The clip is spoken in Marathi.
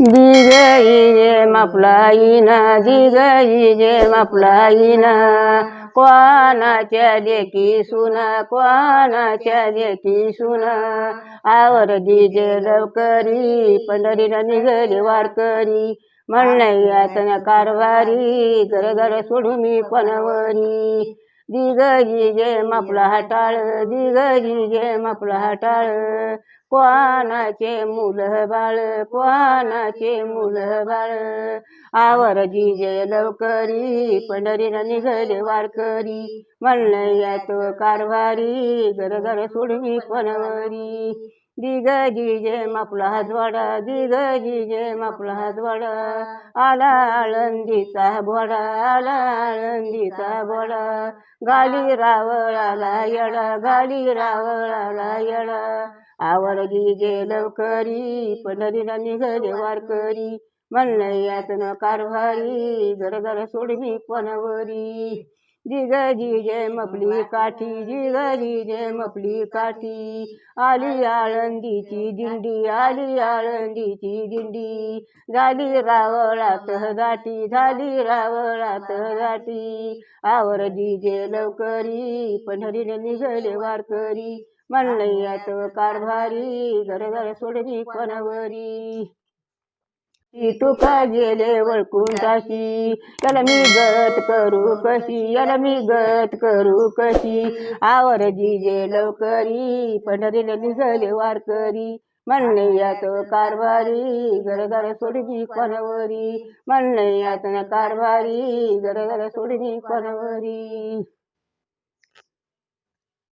दिग इजे मापलाईना दिग इजे मापलाईना कोणाच्या लेकी सुना कोणाच्या लेकी सुना. आवर दिजे लवकरी पंढरीला निघाली वारकरी. म्हणणं यातन कारवारी घर घर सोडू मी पनवरी दिग जिजे मापला हाटाळ दिग जिजे मापला हाटाळ कोणाचे मुल बाळ कोणाचे मुल बाळ? आवर जिजे लवकरी पंढरीला निघाले वारकरी. म्हणलं यात कारभारी घर घर सोडवी पनवरी दिग जिजे मापला हातवाडा दिग जिजे मापला हातवाडा आला आळंदीचा बोडा आला आळंदीचा बोडा गाली रावळाला येडा गाली रावळाला येडा आवर जिजे लवकरी पंढरीला निघाले वारकरी. म्हणलं यातनं कारभारी घर घर सोडवी पनवरी दिग जिजे मपली काठी दिग जिजे मपली काठी. आली आळंदीची दिंडी आली आळंदीची दिंडी. झाली रावळात गाठी झाली रावळात गाठी. आवर जिजे लवकरी पंढरीने निघले वारकरी. म्हणलं यात कारभारी घर घर सोडली पनवरी ती तुका गेले वळकून ताशी याला मी गत करू कशी? याला मी गत करू कशी? आवर जिजे लवकरी पंढरीला निघाले वारकरी. म्हणले यात कारभारी घर घर सोडली पनवरी. म्हणले यात कारभारी घर घर सोडली पनवरी.